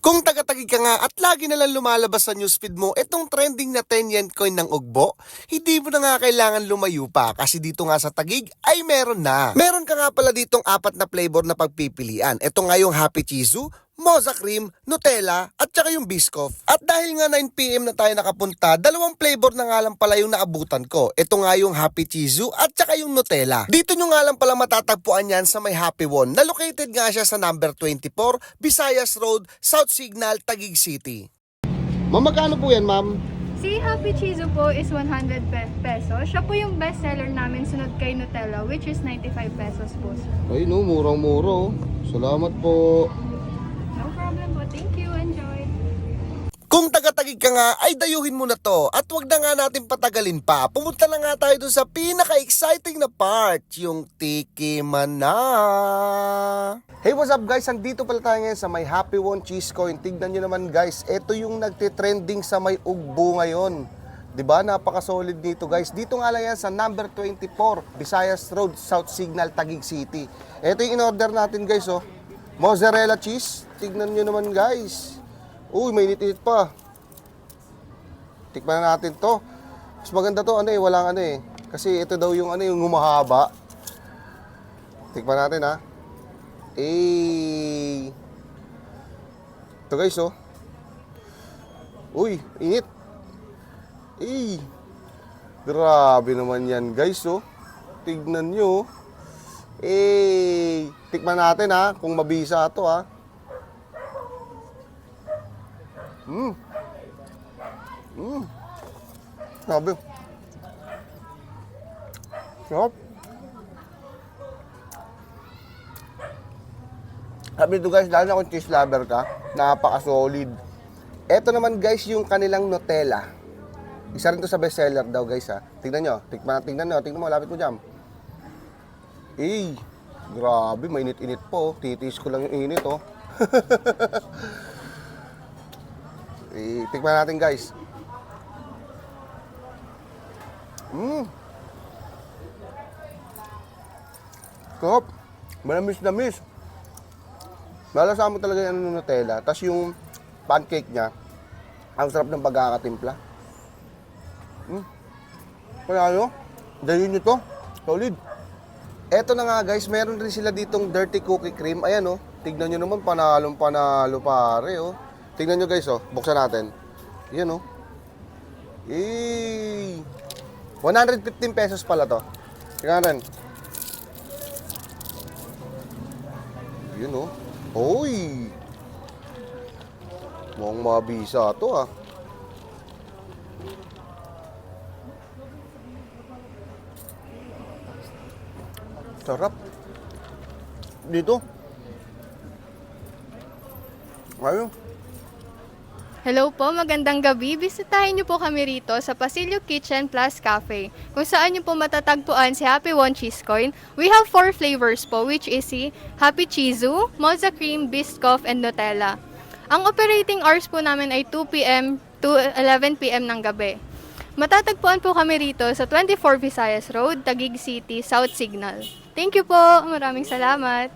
Kung taga-tagi ka nga at lagi na lang lumalabas sa newsfeed mo itong trending na 10 yen coin ng ugbo, hindi mo na nga kailangan lumayo pa kasi dito nga sa Tagig ay meron na. Meron ka nga pala ditong apat na flavor na pagpipilian. Ito nga yung Happy Chizu, Moza Cream, Nutella, at saka yung Biscoff. At dahil nga 9pm na tayo nakapunta, dalawang flavor na nga lang pala yung naabutan ko. Ito nga yung Happy Chizu at saka yung Nutella. Dito nyo nga lang pala matatagpuan yan sa may Happy One na located nga siya sa number 24, Visayas Road, South Signal, Taguig City. Ma'am, magkano po yan, ma'am? Si Happy Chizu po is 100 pe- pesos. Siya po yung best seller namin sunod kay Nutella which is 95 pesos po. Ay, no, murang-muro. Salamat po. No problem po. Thank you. Enjoy. Taga-tagig ka nga, ay dayuhin mo na to. At wag na nga natin patagalin pa. Pumunta na nga tayo dun sa pinaka-exciting na part, yung Tiki Mana. Hey, what's up guys? Andito pala tayo ngayon sa may Happy One Cheese Coin. Tignan nyo naman guys, ito yung nagtitrending sa may ugbo ngayon. 'Di ba? Napaka-solid dito guys. Dito nga lang yan sa number 24, Visayas Road, South Signal, Taguig City. Ito yung in-order natin guys, oh. Mozzarella cheese. Tignan nyo naman guys. Uy, may init-init pa. Tikman na natin to. Mas maganda to, ano eh, walang ano eh. Kasi ito daw yung ano yung humahaba. Tikman natin ha. Eh. Ito guys oh. Uy, init. Eh. Grabe naman yan guys oh. Tignan nyo. Eh, tikman natin ha kung mabisa to ha. Mm. Mm. Sabi. Sarap. Sabi nito guys, lalo na kung cheese lover ka, napaka-solid. Ito naman guys yung kanilang Nutella. Isa rin to sa bestseller daw guys ha. Tingnan nyo, tingnan, tingnan nyo, tingnan mo, lapit mo dyan. Eh, grabe, mainit-init po. Titis ko lang yung init oh. Eh, tikman natin guys. Mmm. Sarap. Manamis-namis. Malasa mo talaga yung ano Nutella. Tapos yung pancake niya, ang sarap ng pagkakatimpla. Hmm. Kaya ano, dahil nyo to. Solid. Eto na nga guys, meron rin sila ditong dirty cookie cream. Ayan oh, tignan nyo naman, panalong panalo pare oh. Tignan nyo guys oh, buksan natin. Yan oh. Eh, 115 pesos pala to. Tingnan natin. Yun oh. Oy! Mukhang mabisa to ah. Sarap. Dito. Ayun. Hello po, magandang gabi. Bisitahin niyo po kami rito sa Pasilio Kitchen Plus Cafe, kung saan niyo po matatagpuan si Happy One Cheese Coin. We have four flavors po, which is si Happy Chizu, Moza Cream, Biscoff, and Nutella. Ang operating hours po namin ay 2 p.m. to 11 p.m. ng gabi. Matatagpuan po kami rito sa 24 Visayas Road, Taguig City, South Signal. Thank you po. Maraming salamat.